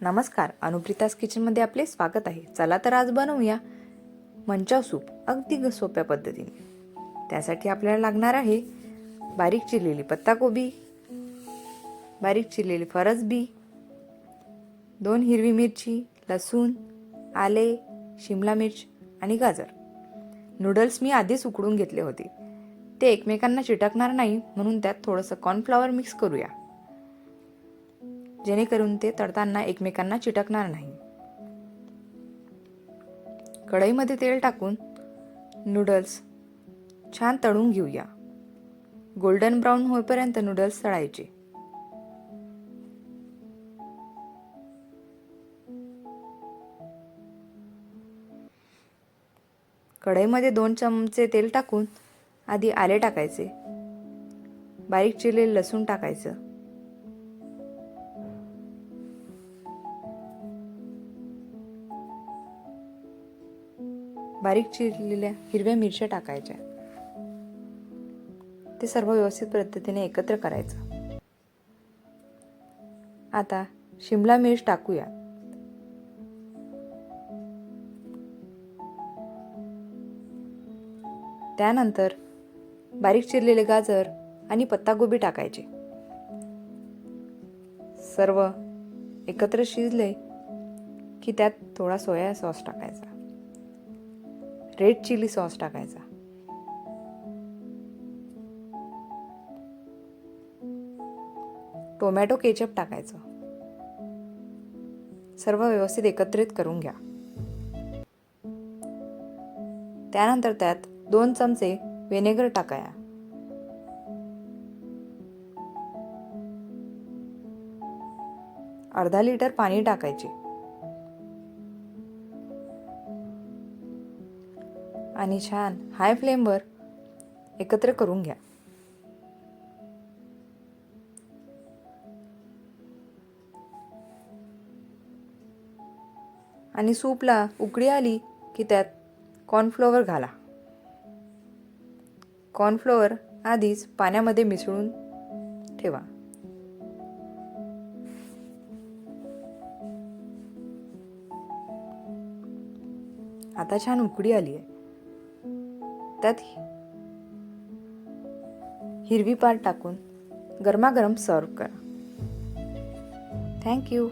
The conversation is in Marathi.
नमस्कार अनुप्रितास किचनमध्ये आपले स्वागत आहे. चला तर आज बनवूया मंचाव सूप अगदी ग- सोप्या पद्धतीने. त्यासाठी आपल्याला लागणार आहे बारीक चिरलेली पत्ताकोबी बारीक चिरलेली फरसबी दोन हिरवी मिरची लसूण आले शिमला मिर्च आणि गाजर. नूडल्स मी आधीच उकडून घेतले होते. ते एकमेकांना चिटकणार नाही म्हणून त्यात थोडंसं कॉर्नफ्लॉवर मिक्स करूया. जेणेकरून ते तळताना एकमेकांना चिटकणार नाही. कढईमध्ये तेल टाकून नूडल्स छान तळून घेऊया. गोल्डन ब्राऊन होईपर्यंत नूडल्स तळायचे. कढईमध्ये दोन चमचे तेल टाकून आधी आले टाकायचे. बारीक चिरलेले लसूण टाकायचं. बारीक चिरलेल्या हिरव्या मिरच्या टाकायच्या. ते सर्व व्यवस्थित पद्धतीने एकत्र करायचं. आता शिमला मिर्च टाकूया. त्यानंतर बारीक चिरलेले गाजर आणि पत्तागोबी टाकायचे. सर्व एकत्र शिजले की त्यात थोडा सोया सॉस टाकायचा. रेड चिली सॉस टाकायचा. टोमॅटो केचप टाकायचं. सर्व व्यवस्थित एकत्रित करून घ्या. त्यानंतर त्यात दोन चमचे व्हिनेगर टाकाया. अर्धा लिटर पाणी टाकायचे. आणि छान हाय फ्लेमवर एकत्र करून घ्या. आणि सूपला उकळी आली की त्यात कॉर्नफ्लोअर घाला. कॉर्नफ्लोअर आधीच पाण्यामध्ये मिसळून ठेवा. आता छान उकडी आली आहे त्यात हिरवी पार टाकून गरमागरम सर्व करा. थँक्यू